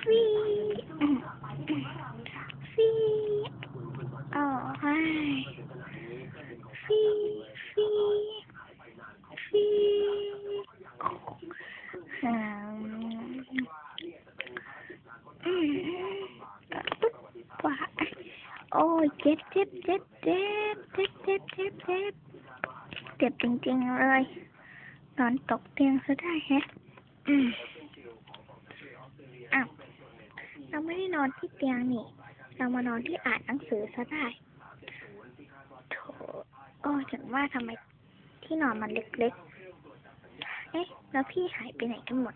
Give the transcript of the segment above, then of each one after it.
ฟีฟีโอ้ยฟีฟีฟีอืมอืมปุ๊บว่าโอ้ยเจ็บเจ็บเจ็บเจ็บเจ็บเจ็บเจ็บเจ็บเจ็บจริงๆเลยนอนตกเตียงซะได้แฮะอืม เราไม่ได้นอนที่เตียงนี่ เรามานอนที่อ่านหนังสือซะได้โถโอ้ถึงว่าทำไมที่นอนมันเล็กๆ เอ๊ะ แล้วพี่หายไปไหนกันหมด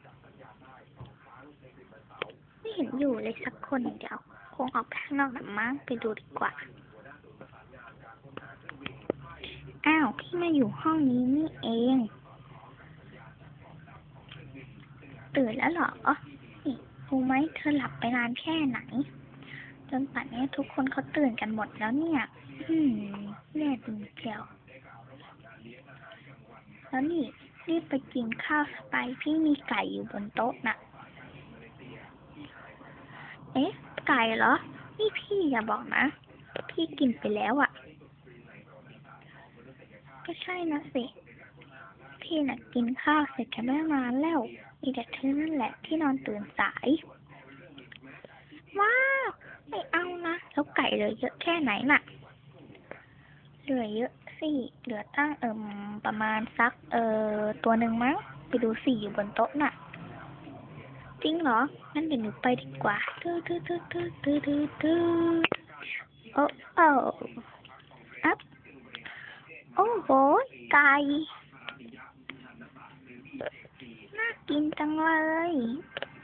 ไม่เห็นอยู่เลยสักคนเดียว คงออกไปข้างนอกหนัมั้งไปดูดีกว่า อ้าวพี่มาอยู่ห้องนี้นี่เอง ตื่นแล้วเหรอ รู้ไหมเธอหลับไปนานแค่ไหน จนป่านนี้ทุกคนเขาตื่นกันหมดแล้วเนี่ย อืมแน่จริงเจียวแล้วนี่รีบไปกินข้าวสไปพี่มีไก่อยู่บนโต๊ะน่ะเอ๊ะ ไก่เหรอ นี่พี่อย่าบอกนะ พี่กินไปแล้วอะ่ะ ก็ใช่นะสิ พี่น่ะกินข้าวเสร็จกันไม่นานแล้ว มีแต่เธอนั่นแหละที่นอนตื่นสาย ว้าว ไม่เอานะแล้วไก่เหลือเยอะแค่ไหนน่ะ เหลือเยอะสิ เหลือตั้งเอิมประมาณสัก เอ่อ ตัวหนึ่งมั้ง ไปดูสิอยู่บนโต๊ะน่ะ จริงเหรอ งั้นเดี๋ยวหนูไปดีกว่าตืดตืดตืดตืดตืดตืดตืดโอ้โอ้อัพโอ้โห ไก่ น่า กินจังเลย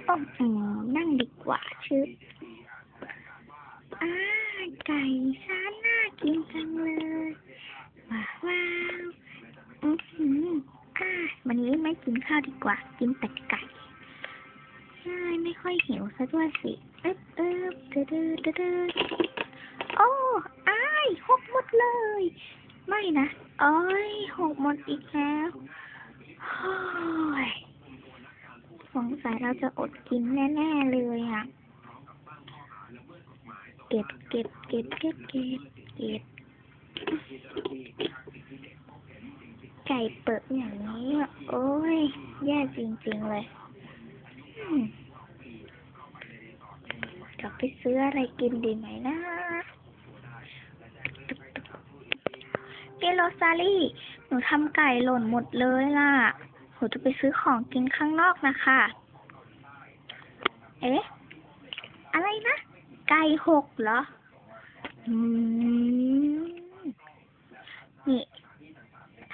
อ้ออืมนั่งดีกว่าชื่ออ้าไก่ช้าน่ากินจังเลยว้าวว้าวอือหืออ่าวันนี้ไม่กินข้าวดีกว่า กินแต่ไก่ใช่ไม่ค่อยหิวซะด้วยสิเอ๊บเอ๊บเดือดเดือดดืดโอ้อ้ายหกหมดเลย ไม่นะเอ้ยหกหมดอีกแล้วโอ้ย สงสัยเราจะอดกินแน่ๆเลยอะ เก็บเก็บเก็บเก็บเก็บเก็บไก่เปิดอย่างนี้อะโอ้ย แย่จริงๆเลยจะไปซื้ออะไรกินดีไหมนะพี่โรซาลี่ หนูทำไก่หล่นหมดเลยล่ะ หนูจะไปซื้อของกินข้างนอกนะคะ เอ๊ะ อะไรนะ ไก่หกเหรอ อืม นี่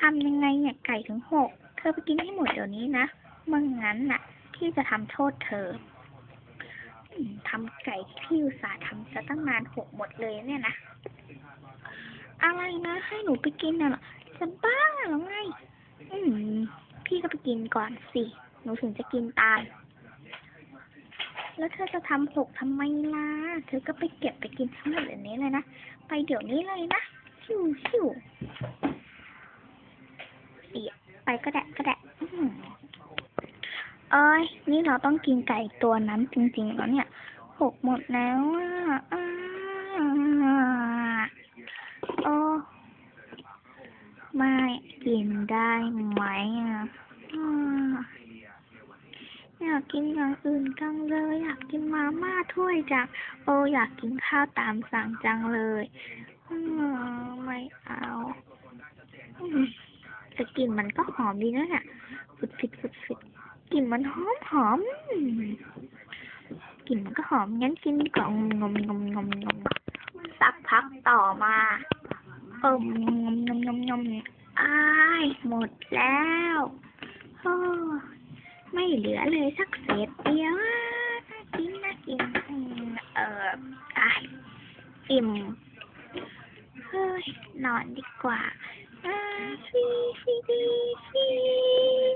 ทำยังไงเนี่ยไก่ถึงหก เธอไปกินให้หมดเดี๋ยวนี้นะเมื่องั้นน่ะ พี่จะทำโทษเธอทำไก่ที่พี่อุตส่าห์ทำซะตั้งนานหกหมดเลยเนี่ยนะ อะไรนะ ให้หนูไปกินน่ะเหรอจะบ้าหรือไง อืม พี่ก็ไปกินก่อนสิ หนูถึงจะกินตาม แล้วเธอจะทำหกทำไมล่ะ เธอก็ไปเก็บไปกินทั้งหมดเลยนี้เลยนะ ไปเดี๋ยวนี้เลยนะ ชิวชิวเดี๋ยวไปก็ได้ก็ได้อื้อหือเอ้ย นี่เราต้องกินไก่ตัวนั้นจริงๆแล้วเนี่ย หกหมดแล้วอะอ่าโอ้ไม่ กินได้ไหมอะอยากกินอย่างอื่นจังเลย อยากกินมาม่าถ้วยจังโออยากกินข้าวตามสั่งจังเลยอไม่เอาแต่กลิ่นมันก็หอมดีนะเนี่ยฝุดฟิดฝุดฟิดกลิ่นมันหอมหอมกลิ่นมันก็หอมงั้นกินก่อนงมงมงมงมสักพักต่อมาเอมงมงมงมงม อ้ายหมดแล้วโอ้ไม่เหลือเลยสักเศษเดียวน่ากินน่ากินอืมเอออ้ายอิ่มเฮ้ยนอนดีกว่าอ่าฟีฟีฟี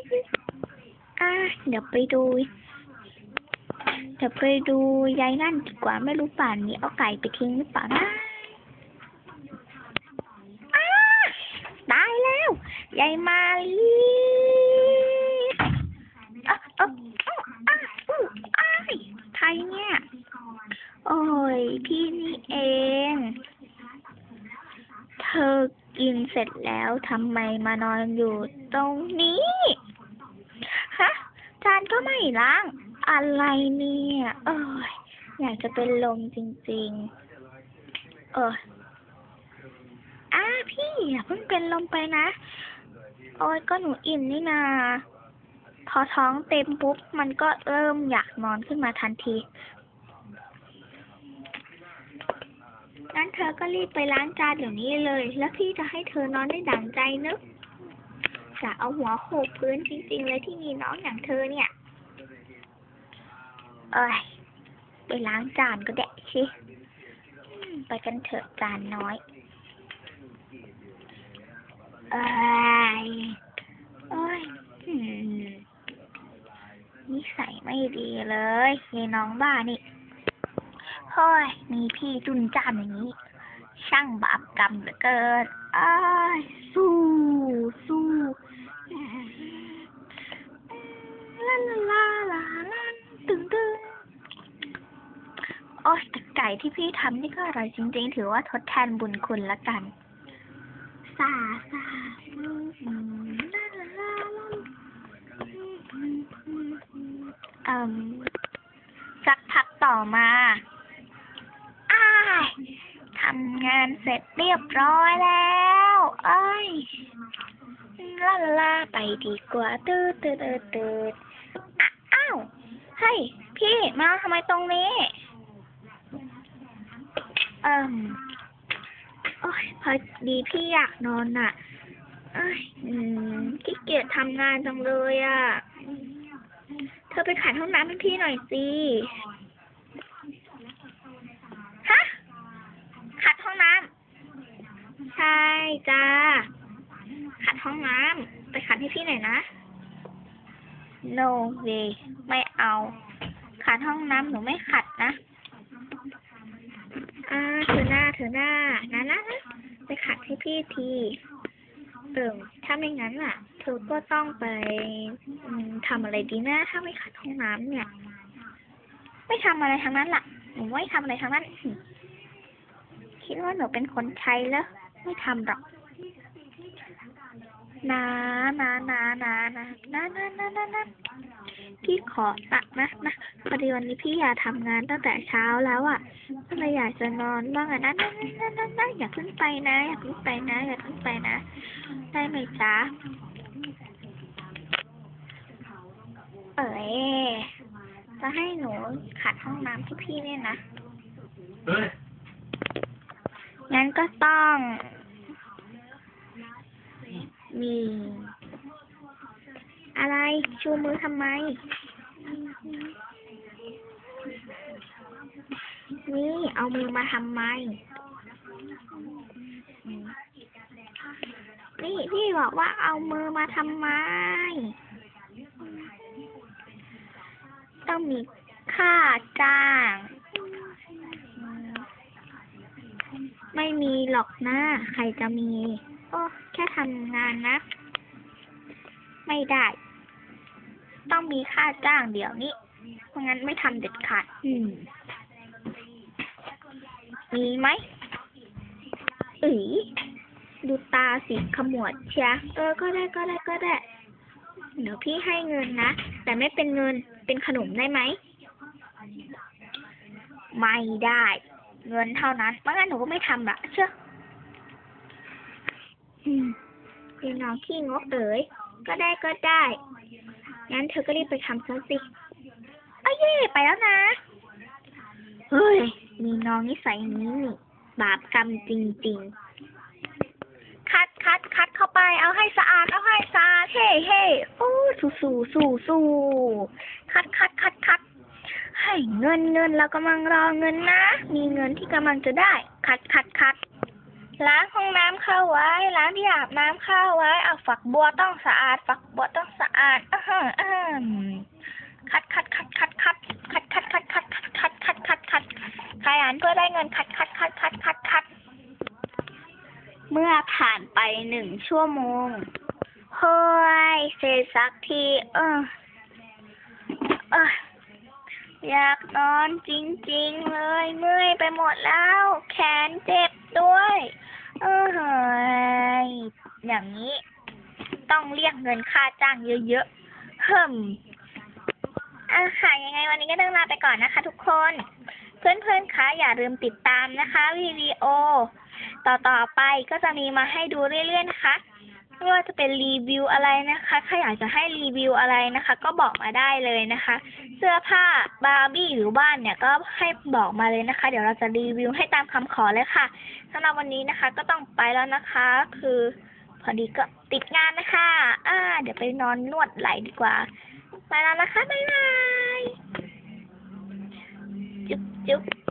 ฟีอ่าเดี๋ยวไปดูเดี๋ยวไปดูยายนั่นดีกว่าไม่รู้ป่านนี้เอาไก่ไปทิ้งหรือเปล่านะอ้าตายแล้ว ยายมาลีอะอะอะอะอู้อ้ายทโอ้ย พี่นี่เอง เธอกินเสร็จแล้วทำไมมานอนอยู่ตรงนี้ ฮะ จานก็ไม่ล้าง อะไรเนี่ย เอ้ย อยากจะเป็นลมจริง ๆ เอออ้าพี่อย่าเพิ่งเป็นลมไปนะ โอ้ยก็หนูอิ่มนี่นา พอท้องเต็มปุ๊บ มันก็เริ่มอยากนอนขึ้นมาทันที งั้นเธอก็รีบไปล้างจานเดี๋ยวนี้เลย แล้วพี่จะให้เธอนอนได้ดั่งใจนึกจะเอาหัวโขกพื้นจริงๆเลยที่มีน้องอย่างเธอเนี่ย เอ้ย ไปล้างจานก็ได้ชิไปกันเถอะจานน้อย เอ้ย เอ้ยอืมนิสัยไม่ดีเลยยายน้องบ้านี่เฮ้ย มีพี่จุนจ้านอย่างนี้ ช่างบาปกรรมเหลือเกินเอ้ยสู้สู้อืมลาลาลาลาลาตึงตึงโอ้ยแต่ไก่ที่พี่ทำนี่ก็อร่อยจริงๆ ถือว่าทดแทนบุญคุณละกันซาซา มสักพักต่อมาอ้ายทำงานเสร็จเรียบร้อยแล้วเอ้ยลาลาลาไปดีกว่าตืดตืดตืดตืดอ้าวเฮ้ยพี่มาทำไมตรงนี้ เอ่มโอ้ยพอดีพี่อยากนอนน่ะเอ้ยอืมขี้เกียจทำงานจังเลยอะ ธอไปขัดห้องน้ำให้พี่หน่อยสิ ฮะ ขัดห้องน้ำ ใช่จ้า ขัดห้องน้ำ ไปขัดให้พี่หน่อยนะ no way ไม่เอา ขัดห้องน้ำหนูไม่ขัดนะอ่าเธอหน้าเธอหน้านะนะนะไปขัดให้พี่ที เออถ้าไม่งั้นอะ เธอก็ต้องไปทำอะไรดีนะ ถ้าไม่ขัดห้องน้ำเนี่ย ไม่ทำอะไรทั้งนั้นล่ะหนูไม่ทำอะไรทั้งนั้นคิดว่าหนูเป็นคนใช้แล้วไม่ทำหรอกนะนะนะนะนะนะนะนะนะนะพี่ขอตักนะนะพอดีวันนี้พี่อยากทำงานตั้งแต่เช้าแล้วอะก็เลยอยากจะนอนบ้างอะนะนั่นนั่นนั่นนั่นอย่าเพิ่งไปนะ อย่าเพิ่งไปนะ อย่าเพิ่งไปนะ ได้ไหมจ๊ะ เอ๋ยจะให้หนูขัดห้องน้ำที่พี่เนี่ยนะเฮ้ยงั้นก็ต้อง มี อะไรชูมือทำไม นี่เอามือมาทำไม นี่พี่บอกว่าเอามือมาทำไม ต้องมีค่าจ้าง ไม่มีหรอกนะ ใครจะมีโอ้แค่ทำงานนะ ไม่ได้ ต้องมีค่าจ้างเดี๋ยวนี้เพราะงั้นไม่ทำเด็ดขาดอืม มีไหมอือดูตาสิขมวดเชียเออก็ได้ก็ได้ก็ได้ เดี๋ยวพี่ให้เงินนะ แต่ไม่เป็นเงินเป็นขนมได้ไหม ไม่ได้ เงินเท่านั้นไม่งั้นหนูก็ไม่ทำละเชื่ออืมพี่น้องขี้งกเอ๋ยก็ได้ก็ได้ งั้นเธอก็รีบไปทำซะสิอ้าวเย่ไปแล้วนะ เฮ้ย มีน้องนิสัยอย่างนี้นี่ บาปกรรมจริง ๆ คัดคัดคัดเข้า ไปเอาให้สะอาดเอาให้สะอาดเฮ้เฮ้โอ้สู้สู้สู้สู้คัดคัดคัดคัดให้เงินเงินเรากำลังรอเงินนะ มีเงินที่กำลังจะได้ คัดคัดคัดล้างห้องน้ำเข้าไว้ล้างที่อาบน้ำเข้าไว้ เอาฝักบัวต้องสะอาด ฝักบัวต้องสะอาดอ้าฮะอ้าฮะคัดคัดคัดคัดคัดคัดคัดคัดคัดคัดคัดคัดคัดคัดใครอ่านเพื่อได้เงินคัดคัดคัดคัดคัดคัด มื่อผ่านไปหนึ่งชั่วโมง เฮ้ย เสร็จสักที เออเอออยากนอนจริงๆเลย เมื่อยไปหมดแล้ว แขนเจ็บด้วย เออเฮ้ยอย่างนี้ ต้องเรียกเงินค่าจ้างเยอะๆเฮิมอะค่ะยังไงวันนี้ก็ต้องลาไปก่อนนะคะทุกคน เพื่อนๆคะอย่าลืมติดตามนะคะวิดีโอ ต่อๆไปก็จะมีมาให้ดูเรื่อยๆนะคะ ไม่ว่าจะเป็นรีวิวอะไรนะคะใครอยากจะให้รีวิวอะไรนะคะ ก็บอกมาได้เลยนะคะ เสื้อผ้าบาร์บี้หรือบ้านเนี่ยก็ให้บอกมาเลยนะคะ เดี๋ยวเราจะรีวิวให้ตามคำขอเลยค่ะสำหรับวันนี้นะคะ ก็ต้องไปแล้วนะคะ คือพอดีก็ติดงานนะคะ อ่า เดี๋ยวไปนอนนวดไหลดีกว่า ไปแล้วนะคะ บ๊ายบาย จุ๊บจุ๊บ